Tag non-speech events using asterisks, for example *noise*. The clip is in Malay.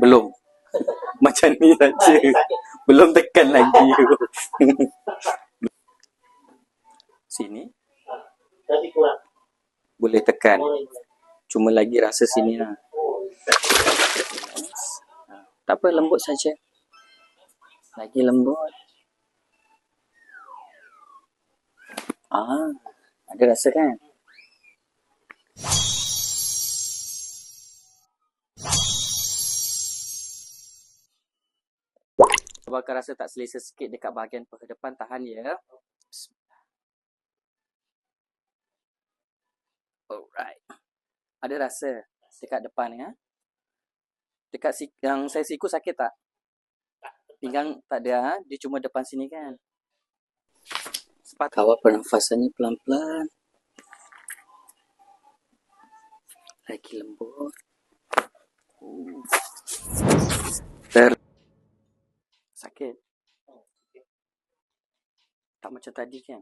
Belum. *laughs* Macam ni saja. Sakit. Belum tekan lagi. *laughs* sini boleh tekan. Cuma lagi rasa sini lah. Tak apa, lembut saja. Lagi lembut. Ah, ada rasa kan? Bakal rasa tak selesa sikit dekat bahagian depan. Tahan ya. Alright. Ada rasa dekat depan ya. Dekat si yang saya siku sakit tak? Pinggang tak ada, ha? dia cuma depan sini kan. Sepat kawal pernafasannya pelan-pelan. Lagi lembut. Uh. Ter sakit. Tak macam tadi kan?